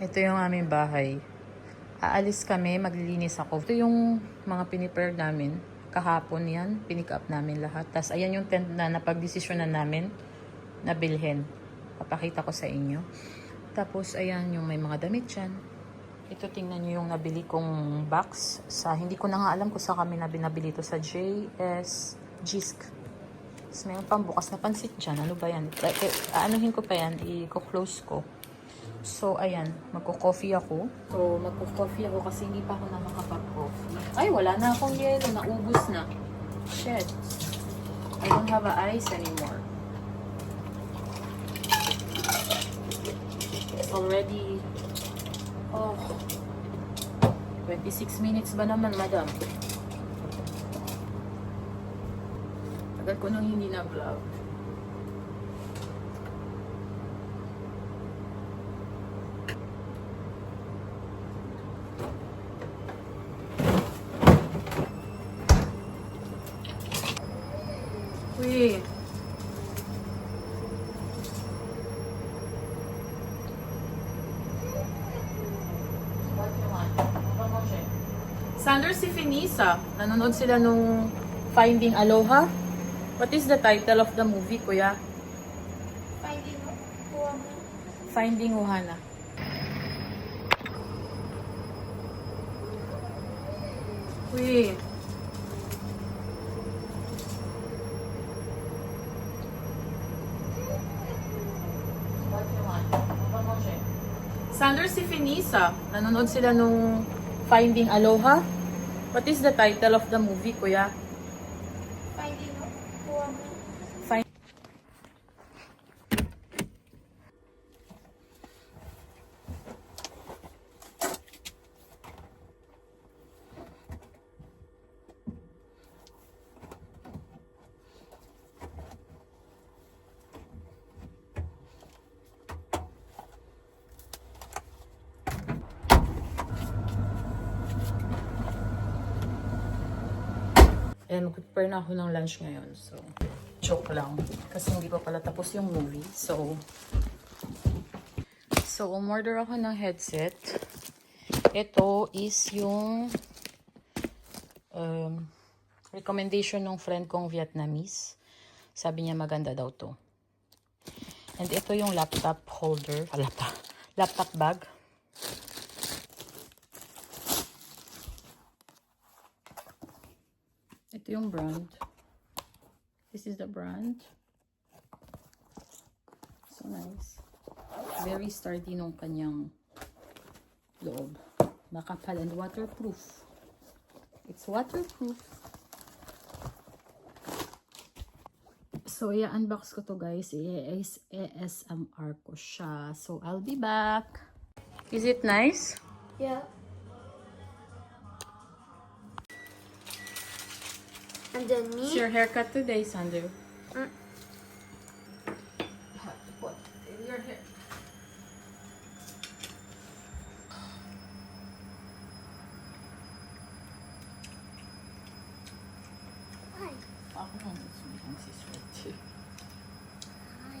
Ito yung aming bahay. Aalis kami, maglilinis ako. Ito yung mga pinipare namin. Kahapon yan, pinick up namin lahat. Tapos ayan yung tent na napagdesisyonan namin na bilhin. Papakita ko sa inyo. Tapos ayan yung may mga damit dyan. Ito tingnan nyo yung nabili kong box. Sa, hindi ko na nga alam kung saan kami na binabili ito. Sa JS Jisk. Tapos mayroon pang bukas na pansit dyan. Ano ba yan? Eh, eh, Aanuhin ko pa yan. I-close ko. So, ayan. Magko-coffee ako. So, magko-coffee ako kasi hindi pa ako na makapag-coffee. Ay, wala na akong yelo. Naubos na. Shit. I don't have a ice anymore. It's already... Oh. 26 minutes ba naman, madam? Tagal ko nang hindi na-vlog. Uy. Sanders si Finisa. Nanonood sila nung Finding Aloha. What is the title of the movie, kuya? Finding Ohana. Finding Ohana. Uy. Sanders si Finisa. Nanonood sila nung Finding Aloha. What is the title of the movie, kuya? Finding Ohana. Find Eh, mag-prepare na ako ng lunch ngayon. So, joke lang. Kasi hindi pa pala tapos yung movie. So, so umorder ako ng headset. Ito is yung um, recommendation ng friend kong Vietnamese. Sabi niya maganda daw to. And ito yung laptop holder. Ah, laptop, laptop bag. Ito yung brand. This is the brand. So nice. Very sturdy nung kanyang loob. Makapal and waterproof. It's waterproof. So, i-unbox ko to guys. I-AS ASMR ko siya. So, I'll be back. Is it nice? Yeah. And then It's me. your haircut today, Sander. Mm. You have to put your hair. Hi. Ako lang gusto mo ang siswerte. Hi.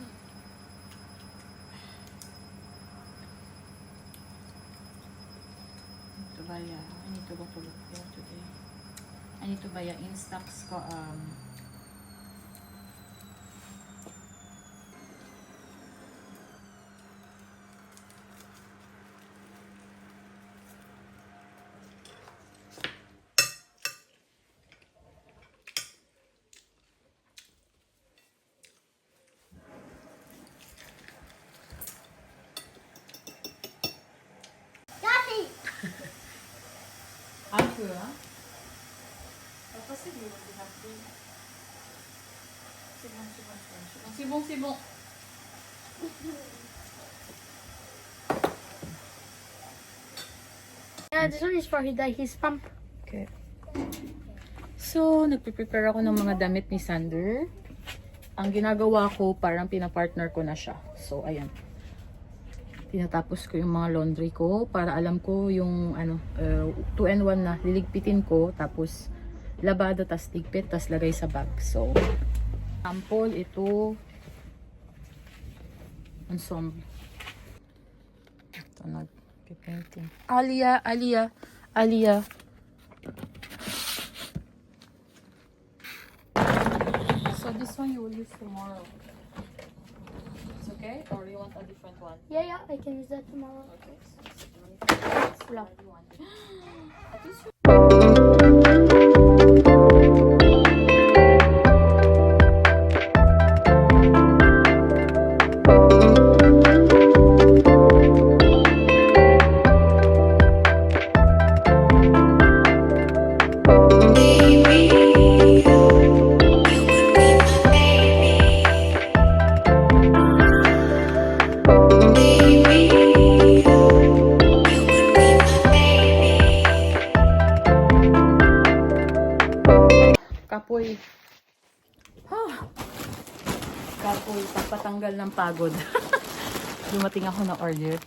Ito ba ya? I need to go to look there today. I need to buy a Instax ko um Daddy. Kasi di pinapin. Sibong, sibong, sibong, sibong, sibong. Yeah, this one is for his, his pump. Okay. So, nagpe-prepare ako ng mga damit ni Sander. Ang ginagawa ko, parang pinapartner ko na siya. So, ayan. Tinatapos ko yung mga laundry ko para alam ko yung ano, 2 and 1 na liligpitin ko. Tapos, labada, tas ligpit, tas lagay sa bag. So, sample, ito, ensemble. Ito, nag, painting. Alia, Alia, Alia. So this one you will use tomorrow. It's okay? Or you want a different one? Yeah, yeah, I can use that tomorrow. Okay. Wala. At least you- Kapoy. Huh. Kapoy, pagpatanggal ng pagod. Dumating ako na order.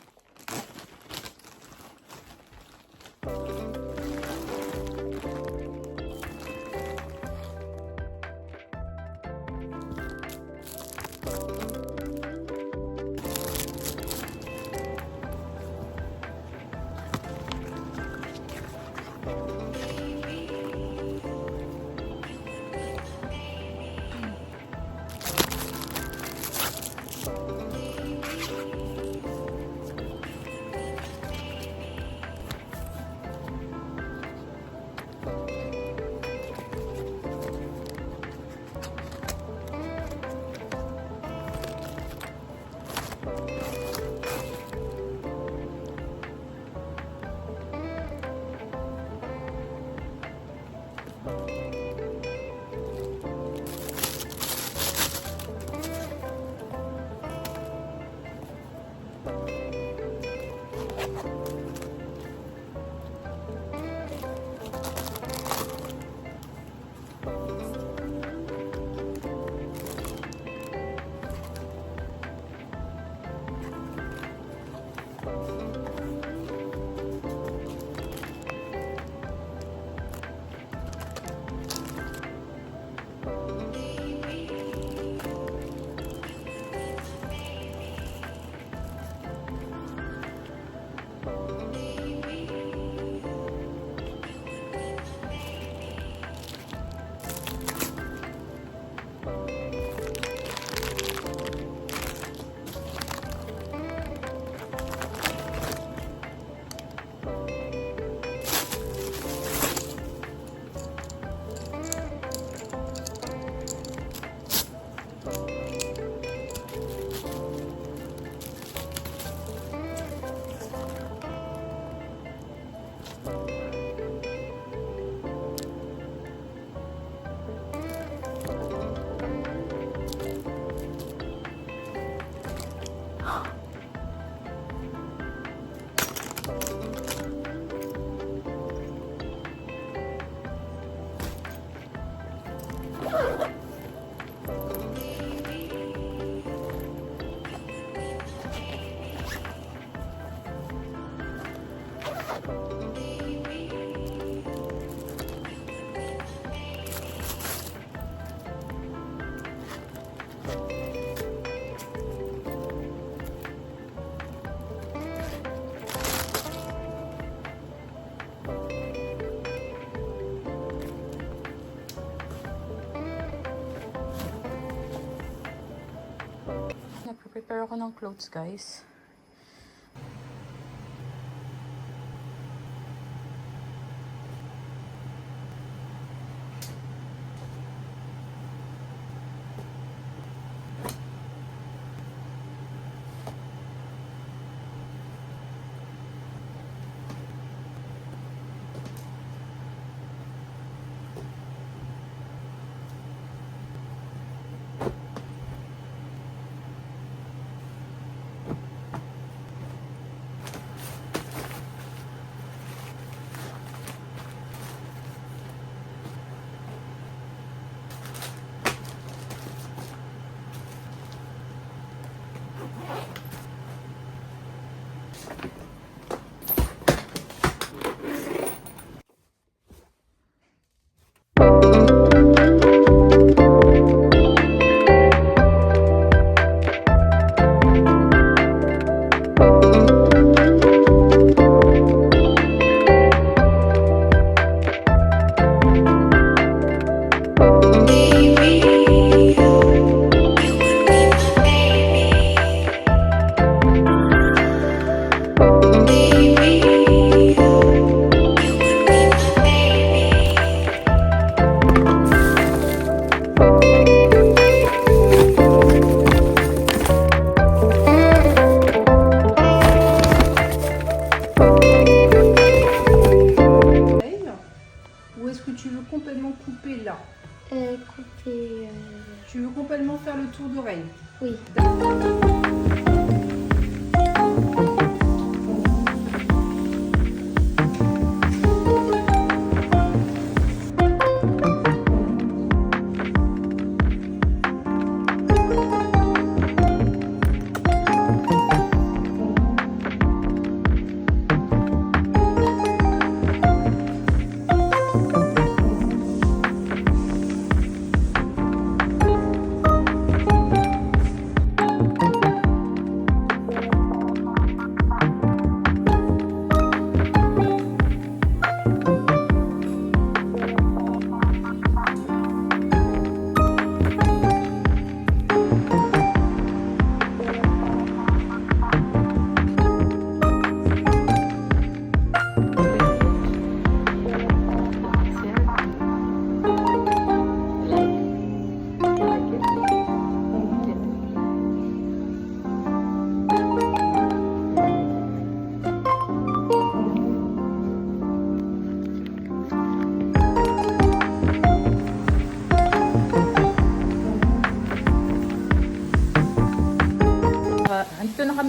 Nagpe-prepare ako ng clothes, guys. tu veux complètement couper là euh, Couper. Euh, tu veux complètement faire le tour d'oreille Oui.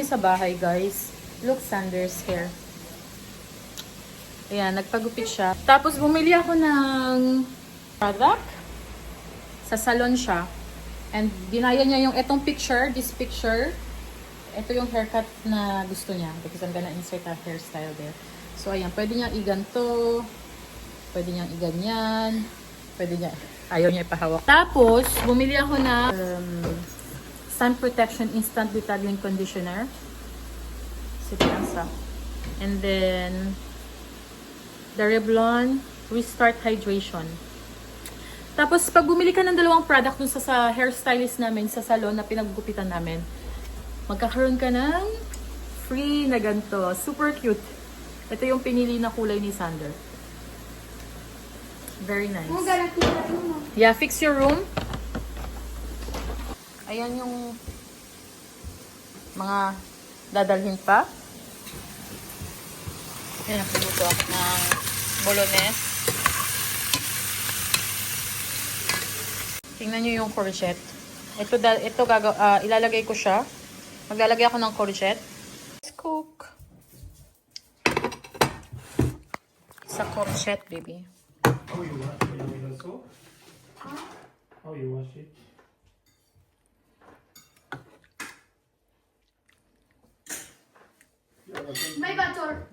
Sa bahay, guys. Look, Sanders hair. Ayan, nagpagupit siya. Tapos, bumili ako ng product. Sa salon siya. And, ginaya niya yung etong picture, this picture. Ito yung haircut na gusto niya. Because I'm gonna insert a hairstyle there. So, ayan, pwede niyang iganto. Pwede niyang iganyan. Pwede niya, ayaw niya ipahawak. Tapos, bumili ako na um, Sun Protection Instant Detangling Conditioner. Sitansa. And then, the Revlon Restart Hydration. Tapos, pag bumili ka ng dalawang product dun sa, sa hairstylist namin, sa salon na pinaggupitan namin, magkakaroon ka ng free na ganito. Super cute. Ito yung pinili na kulay ni Sander. Very nice. Yeah, fix your room. Ayan yung mga dadalhin pa. Ayan, napiluto ako ng bolognese. Tingnan nyo yung courgette. Ito, da- ito gaga- ah, ilalagay ko siya. Maglalagay ako ng courgette. Let's cook. Sa courgette, baby. How you wash it with the soap? How you wash it? You have a pen? May bator.